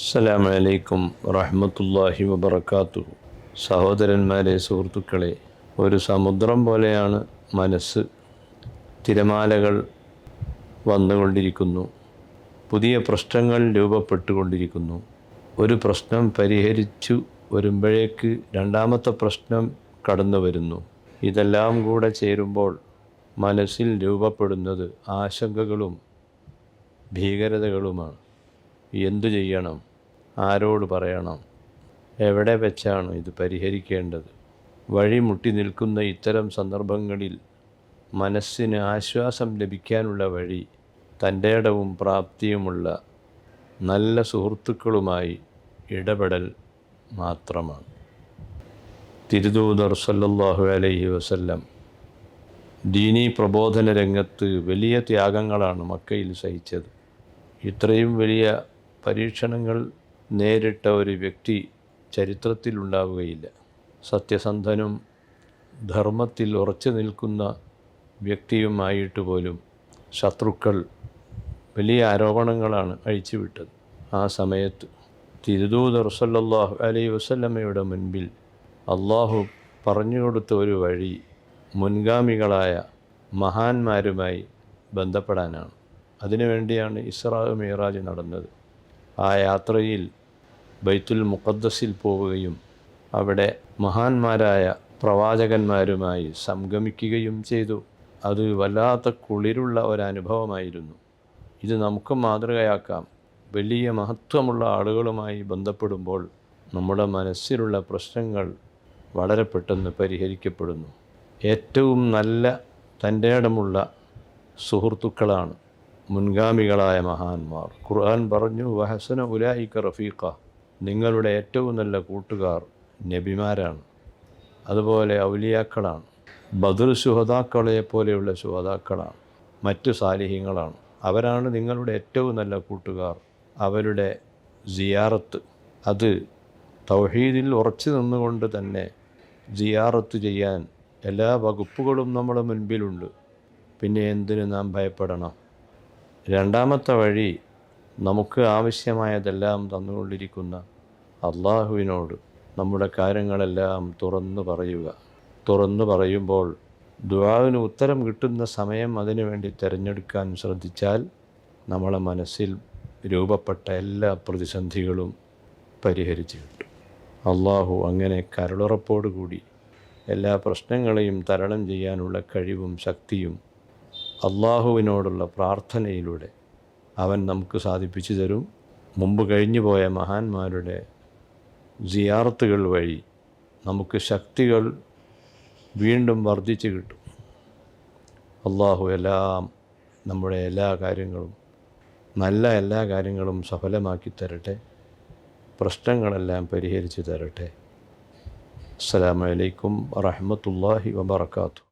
അസ്സലാമു അലൈക്കും റഹ്മത്തുല്ലാഹി വബർക്കാത്തു സഹോദരന്മാരെ സുഹൃത്തുക്കളെ ഒരു സമുദ്രം പോലെയാണ് മനസ്സ്. തിരമാലകൾ വന്നുകൊണ്ടിരിക്കുന്നു. പുതിയ പ്രശ്നങ്ങൾ രൂപപ്പെട്ടുകൊണ്ടിരിക്കുന്നു. ഒരു പ്രശ്നം പരിഹരിച്ചു വരുമ്പോഴേക്ക് രണ്ടാമത്തെ പ്രശ്നം കടന്നു വരുന്നു ഇതെല്ലാം കൂടെ ചേരുമ്പോൾ മനസ്സിൽ രൂപപ്പെടുന്നത് ആശങ്കകളും ഭീകരതകളുമാണ്. എന്തു ചെയ്യണം? ആരോട് പറയണം? എവിടെ വെച്ചാണ് ഇത് പരിഹരിക്കേണ്ടത്? വഴിമുട്ടി നിൽക്കുന്ന ഇത്തരം സന്ദർഭങ്ങളിൽ മനസ്സിന് ആശ്വാസം ലഭിക്കാനുള്ള വഴി തന്റെ ഇടവും പ്രാപ്തിയുമുള്ള നല്ല സുഹൃത്തുക്കളുമായി ഇടപെടൽ മാത്രമാണ്. തിരുദൂതർ സല്ലല്ലാഹു അലൈഹി വസല്ലം ദീനീ പ്രബോധന രംഗത്ത് വലിയ ത്യാഗങ്ങളാണ് മക്കയിൽ സഹിച്ചത്. ഇത്രയും വലിയ പരീക്ഷണങ്ങൾ നേരിട്ട ഒരു വ്യക്തി ചരിത്രത്തിലുണ്ടാവുകയില്ല. സത്യസന്ധനും ധർമ്മത്തിൽ ഉറച്ചു നിൽക്കുന്ന വ്യക്തിയുമായിട്ട് പോലും ശത്രുക്കൾ വലിയ ആരോപണങ്ങളാണ് അഴിച്ചുവിട്ടത്. ആ സമയത്ത് തിരുദൂത് റസല്ലാഹു അലൈ വസല്ലമ്മയുടെ മുൻപിൽ അള്ളാഹു പറഞ്ഞു കൊടുത്ത ഒരു വഴി മുൻഗാമികളായ മഹാന്മാരുമായി ബന്ധപ്പെടാനാണ്. അതിനുവേണ്ടിയാണ് ഇസ്രാ മിറാജ് നടന്നത്. ആ യാത്രയിൽ ബൈത്തുൽ മുഖദ്ദസിൽ പോവുകയും അവിടെ മഹാന്മാരായ പ്രവാചകന്മാരുമായി സംഗമിക്കുകയും ചെയ്തു. അത് വല്ലാത്ത കുളിരുള്ള ഒരനുഭവമായിരുന്നു. ഇത് നമുക്ക് മാതൃകയാക്കാം. വലിയ മഹത്വമുള്ള ആളുകളുമായി ബന്ധപ്പെടുമ്പോൾ നമ്മുടെ മനസ്സിലുള്ള പ്രശ്നങ്ങൾ വളരെ പെട്ടെന്ന് പരിഹരിക്കപ്പെടുന്നു. ഏറ്റവും നല്ല തന്റെ ഇടമുള്ള സുഹൃത്തുക്കളാണ് മുൻഗാമികളായ മഹാന്മാർ. ഖുർആൻ പറഞ്ഞു വഹസന ഉലായിക്ക റഫീഖ. നിങ്ങളുടെ ഏറ്റവും നല്ല കൂട്ടുകാർ നബിമാരാണ്. അതുപോലെ ഔലിയാക്കളാണ്. ബദർ സുഹതാക്കളെ പോലെയുള്ള സുഹതാക്കളാണ് മറ്റു സാലിഹ്യങ്ങളാണ് അവരാണ് നിങ്ങളുടെ ഏറ്റവും നല്ല കൂട്ടുകാർ. അവരുടെ സിയാറത്ത്. അത് തൗഹീദിൽ ഉറച്ചു നിന്നുകൊണ്ട് തന്നെ സിയാറത്ത് ചെയ്യാൻ എല്ലാ വകുപ്പുകളും നമ്മുടെ മുൻപിലുണ്ട്. പിന്നെ എന്തിനു നാം ഭയപ്പെടണം? രണ്ടാമത്തെ വഴി നമുക്ക് ആവശ്യമായതെല്ലാം തന്നുകൊണ്ടിരിക്കുന്ന അള്ളാഹുവിനോട് നമ്മുടെ കാര്യങ്ങളെല്ലാം തുറന്നു പറയുക. തുറന്നു പറയുമ്പോൾ ദുവാവിന് ഉത്തരം കിട്ടുന്ന സമയം അതിനുവേണ്ടി തിരഞ്ഞെടുക്കാൻ ശ്രദ്ധിച്ചാൽ നമ്മളെ മനസ്സിൽ രൂപപ്പെട്ട എല്ലാ പ്രതിസന്ധികളും പരിഹരിച്ചു കിട്ടും. അള്ളാഹു അങ്ങനെ കരളുറപ്പോടുകൂടി എല്ലാ പ്രശ്നങ്ങളെയും തരണം ചെയ്യാനുള്ള കഴിവും ശക്തിയും അള്ളാഹുവിനോടുള്ള പ്രാർത്ഥനയിലൂടെ അവൻ നമുക്ക് സാധിപ്പിച്ചു തരും. മുമ്പ് കഴിഞ്ഞു പോയ മഹാന്മാരുടെ സിയാർത്തുകൾ വഴി നമുക്ക് ശക്തികൾ വീണ്ടും വർദ്ധിച്ചു കിട്ടും. അള്ളാഹു എല്ലാം നമ്മുടെ എല്ലാ കാര്യങ്ങളും നല്ല എല്ലാ കാര്യങ്ങളും സഫലമാക്കി തരട്ടെ. പ്രശ്നങ്ങളെല്ലാം പരിഹരിച്ചു തരട്ടെ. അസ്സലാമലൈക്കും വറഹമത്തല്ലാഹി വബർക്കാത്തു